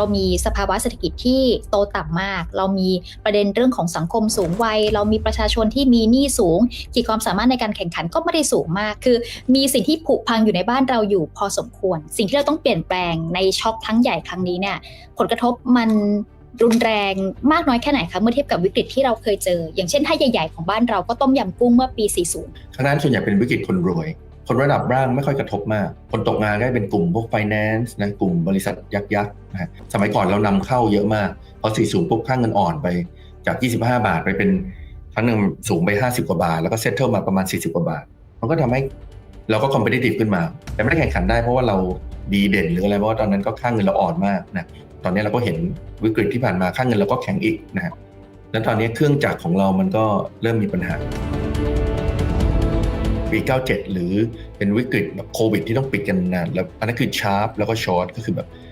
เรามีสภาวะเศรษฐกิจที่โตต่ำมาก เรามีประเด็นเรื่องของสังคมสูงวัย เรามีประชาชนที่มีหนี้สูง ขีดความสามารถในการแข่งขันก็ไม่ได้สูงมาก คือ มีสิ่งที่ผุพังอยู่ในบ้านเราอยู่พอสมควร สิ่งที่เราต้องเปลี่ยนแปลงในช็อคครั้งใหญ่ครั้งนี้เนี่ยผลกระทบมันรุนแรงมากน้อยแค่ไหนคะเมื่อเทียบกับวิกฤตที่เราเคยเจอ อย่างเช่นถ้าใหญ่ๆของบ้านเราก็ต้มยำกุ้งเมื่อปี 40คณะส่วนใหญ่เป็นวิกฤตคนรวย คนระดับล่างไม่ค่อยกระทบมาก คนตกงานก็เป็นกลุ่มพวก finance นะกลุ่มบริษัทยักษ์ยักษ์นะฮะสมัยก่อนเรานำเข้าเยอะมาก พอ40ปุ๊บค่างเงินอ่อนไปจาก 25 บาทไปเป็นครั้งหนึ่งสูงไป 50 กว่าบาท แล้วก็เซ็ตเทิลมาประมาณ 40 กว่าบาท มันก็ทำให้เราก็ competitive ขึ้นมา แต่ไม่ได้แข่งขันได้เพราะว่าเราดีเด่นหรืออะไรเพราะว่าตอนนั้นก็ค่างเงินเราอ่อนมากนะตอนนี้เราก็เห็นวิกฤตที่ผ่านมาค่างเงินเราก็แข็งอีกนะฮะแล้วตอนนี้เครื่องจักรของเรามันก็เริ่มมีปัญหา ปี 97 หรือเป็นวิกฤตแบบโควิดที่ต้องปิดกันนาน แล้วอันนั้นคือชาร์ปแล้วก็ช็อตก็คือแบบ